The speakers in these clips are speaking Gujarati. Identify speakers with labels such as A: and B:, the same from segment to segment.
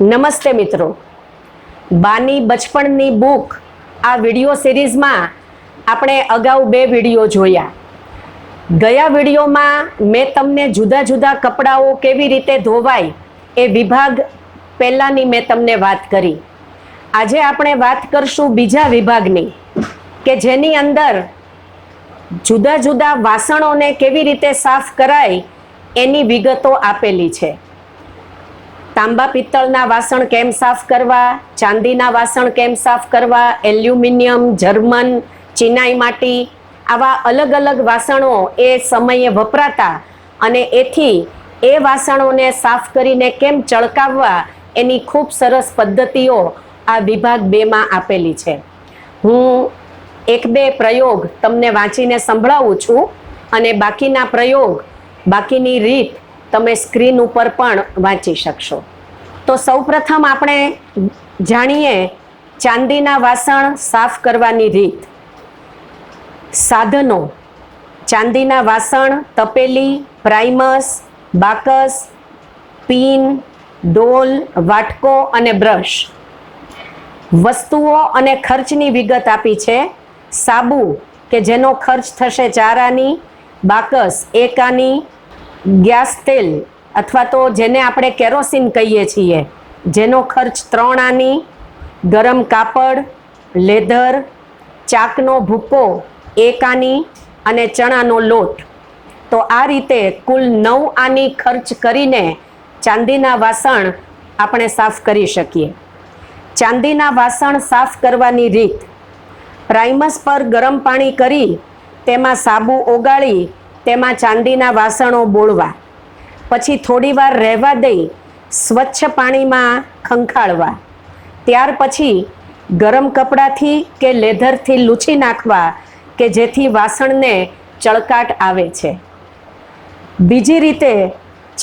A: નમસ્તે મિત્રો. બાની બચપણની બુક, આ વીડિયો સિરીઝમાં આપણે અગાઉ બે વીડિયો જોયા. ગયા વિડીયોમાં મેં તમને જુદા જુદા કપડાઓ કેવી રીતે ધોવાય એ વિભાગ પહેલાંની મેં તમને વાત કરી. આજે આપણે વાત કરશું બીજા વિભાગની, કે જેની અંદર જુદા જુદા વાસણોને કેવી રીતે સાફ કરાય એની વિગતો આપેલી છે. તાંબા પિત્તળના વાસણ કેમ સાફ કરવા? ચાંદીના વાસણ કેમ સાફ કરવા? એલ્યુમિનિયમ, જર્મન, ચિનાઈ માટી આવા અલગ અલગ વાસણો એ સમયે વપરાતા અને એથી એ વાસણોને સાફ કરીને કેમ ચળકાવવા એની ખૂબ સરસ પદ્ધતિઓ આ વિભાગ બેમાં આપેલી છે. હું એક બે પ્રયોગ તમને વાંચીને સંભળાવું છું અને બાકીના પ્રયોગ, બાકીની રીત તમે સ્ક્રીન ઉપર પણ વાંચી શકશો. તો સૌપ્રથમ આપણે જાણીએ ચાંદીના વાસણ સાફ કરવાની રીત. સાધનો. ચાંદીના વાસણ, તપેલી, પ્રાઇમસ, બાકસ, પીન, ડોલ, વાટકો અને બ્રશ. વસ્તુઓ અને ખર્ચની વિગત આપી છે. સાબુ, કે જેનો ખર્ચ થશે ચાર આની બાકસ એક આની ગેસ તેલ અથવા તો જેને આપણે કેરોસીન કહીએ છીએ, જેનો ખર્ચ ત્રણ આની, ગરમ કાપડ, લેધર, ચાકનો ભૂકો એક આની અને ચણાનો લોટ. તો આ રીતે કુલ નવ આની ખર્ચ કરીને ચાંદીના વાસણ આપણે સાફ કરી શકીએ. ચાંદીના વાસણ સાફ કરવાની રીત. પ્રાઇમસ પર ગરમ પાણી કરી તેમાં સાબુ ઓગાળી તેમાં ચાંદીના વાસણો બોળવા. પછી થોડીવાર રહેવા દઈ સ્વચ્છ પાણીમાં ખંખાળવા. ત્યાર પછી ગરમ કપડાથી કે લેધરથી લૂછી નાખવા કે જેથી વાસણને ચળકાટ આવે છે. બીજી રીતે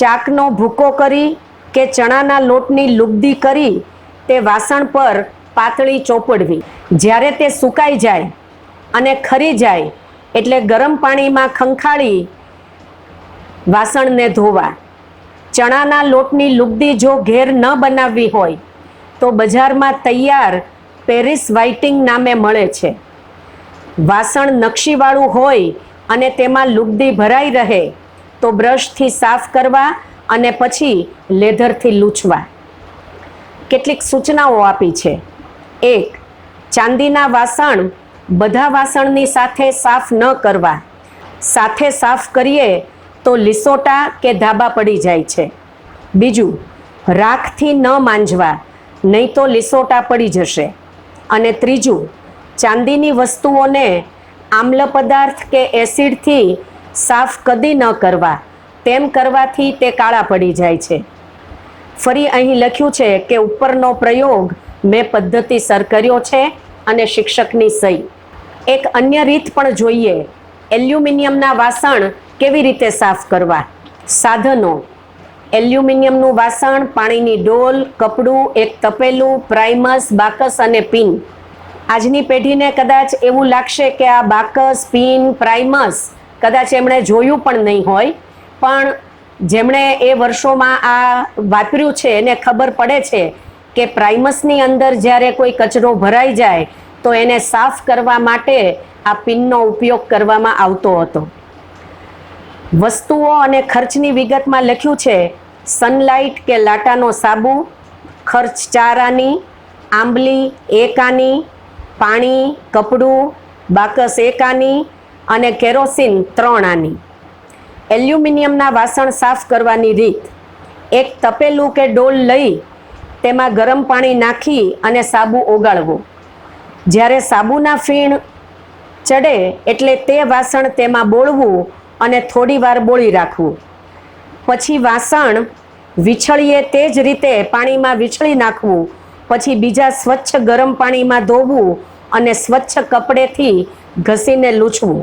A: ચાકનો ભૂકો કરી કે ચણાના લોટની લુગદી કરી તે વાસણ પર પાતળી ચોપડવી. જ્યારે તે સુકાઈ જાય અને ખરી જાય એટલે ગરમ પાણીમાં ખંખાળી વાસણને ધોવા. ચણાના લોટની લુગદી જો ઘેર ન બનાવવી હોય, તો બજારમાં તૈયાર પેરિસ વાઇટિંગ નામે મળે છે. વાસણ નકશીવાળું હોય અને તેમાં લુગદી ભરાઈ રહે, તો બ્રશથી સાફ કરવા અને પછી લેધરથી લૂછવા. કેટલીક સૂચનાઓ આપી છે. એક, ચાંદીના વાસણ બધા વાસણની સાથે સાફ ન કરવા, સાથે સાફ કરીએ તો લીસોટા કે ધાબા પડી જાય છે. બીજું, રાખથી ન માંજવા, નહીં તો લીસોટા પડી જશે. અને ત્રીજું, ચાંદીની વસ્તુઓને આમ્લ પદાર્થ કે એસિડથી સાફ કદી ન કરવા, તેમ કરવાથી તે કાળા પડી જાય છે. ફરી અહીં લખ્યું છે કે ઉપરનો પ્રયોગ મેં પદ્ધતિસર કર્યો છે અને શિક્ષકની સહી. એક અન્ય રીત પણ જોઈએ. એલ્યુમિનિયમના વાસણ કેવી રીતે સાફ કરવા? સાધનો. એલ્યુમિનિયમનું વાસણ, પાણીની ડોલ, કપડું, એક તપેલું, પ્રાઇમસ, બાકસ અને પિન. આજની પેઢીને કદાચ એવું લાગશે કે આ બાકસ, પિન, પ્રાઇમસ કદાચ એમણે જોયું પણ નહીં હોય, પણ જેમણે એ વર્ષોમાં આ વાપર્યું છે, એને ખબર પડે છે કે પ્રાઇમસની અંદર જ્યારે કોઈ કચરો ભરાઈ જાય તો એને સાફ કરવા માટે આ પિનનો ઉપયોગ કરવામાં આવતો હતો. વસ્તુઓ અને ખર્ચની વિગતમાં લખ્યું છે, સનલાઇટ કે લાટાનો સાબુ, ખર્ચ ચાર આની આંબલી એક આની પાણી, કપડું, બાકસ એક આની અને કેરોસીન ત્રણ આની એલ્યુમિનિયમના વાસણ સાફ કરવાની રીત. એક તપેલું કે ડોલ લઈ તેમાં ગરમ પાણી નાખી અને સાબુ ઓગાળવો. જ્યારે સાબુના ફીણ ચડે એટલે તે વાસણ તેમાં બોળવું અને થોડી વાર બોળી રાખવું. પછી વાસણ વિછળીએ તે જ રીતે પાણીમાં વિછળી નાખવું. પછી બીજા સ્વચ્છ ગરમ પાણીમાં ધોવું અને સ્વચ્છ કપડેથી ઘસીને લૂછવું.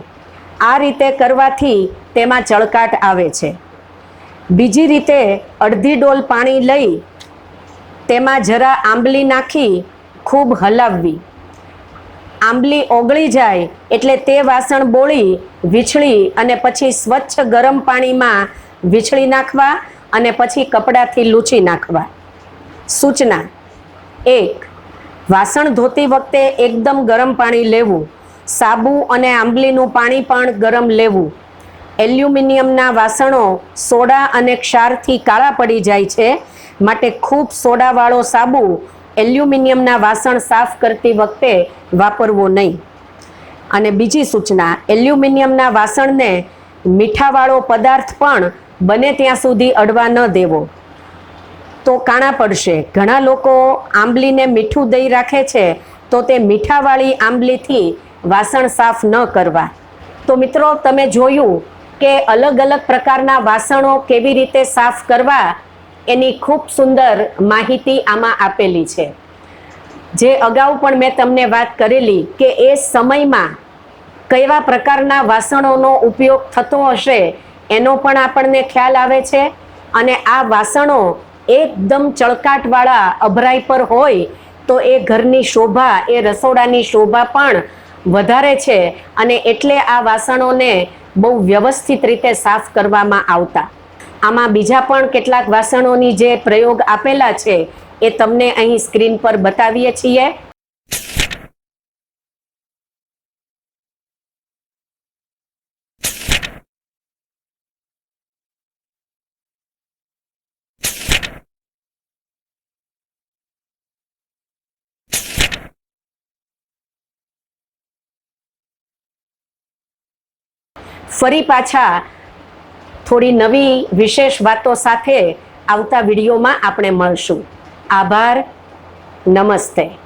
A: આ રીતે કરવાથી તેમાં ચળકાટ આવે છે. બીજી રીતે અડધી ડોલ પાણી લઈ તેમાં જરા આંબલી નાખી ખૂબ હલાવવી. આંબલી ઓગળી જાય એટલે તે વાસણ બોળી, વીછળી અને પછી સ્વચ્છ ગરમ પાણીમાં વીછળી નાખવા અને પછી કપડાથી લૂછી નાખવા. સૂચના, એક, વાસણ ધોતી વખતે એકદમ ગરમ પાણી લેવું. સાબુ અને આંબલીનું પાણી પણ ગરમ લેવું. એલ્યુમિનિયમના વાસણો સોડા અને ક્ષારથી કાળા પડી જાય છે. માટે ખૂબ સોડાવાળો સાબુ એલ્યુમિનિયમના વાસણ સાફ કરતી વખતે વાપરવો નહીં. અને બીજી સૂચના, એલ્યુમિનિયમના વાસણને મીઠાવાળો પદાર્થ પણ બને ત્યાં સુધી અડવા ન દેવો. તો કાણા પડશે. ઘણા લોકો આંબલીને મીઠું દહીં રાખે છે, તો તે મીઠાવાળી આંબલીથી વાસણ સાફ ન કરવા. તો મિત્રો, તમે જોયું કે અલગ અલગ પ્રકારના વાસણો કેવી રીતે સાફ કરવા એની ખૂબ સુંદર માહિતી આમાં આપેલી છે. જે અગાઉ પણ મેં તમને વાત કરેલી કે એ સમયમાં કેવા પ્રકારના વાસણોનો ઉપયોગ થતો હશે એનો પણ આપણને ખ્યાલ આવે છે અને આ વાસણો એકદમ ચળકાટવાળા અભરાઈ પર હોય તો એ ઘરની શોભા, એ રસોડાની શોભા પણ વધારે છે અને એટલે આ વાસણોને બહુ વ્યવસ્થિત રીતે સાફ કરવામાં આવતા. આમાં બીજા પણ કેટલાક વાસણોની જે પ્રયોગ આપેલા છે, એ તમને અહીં સ્ક્રીન પર બતાવીએ છીએ. ફરી પાછા થોડી નવી વિશેષ વાતો સાથે આવતા વિડીયોમાં આપણે મળશું. આભાર. નમસ્તે.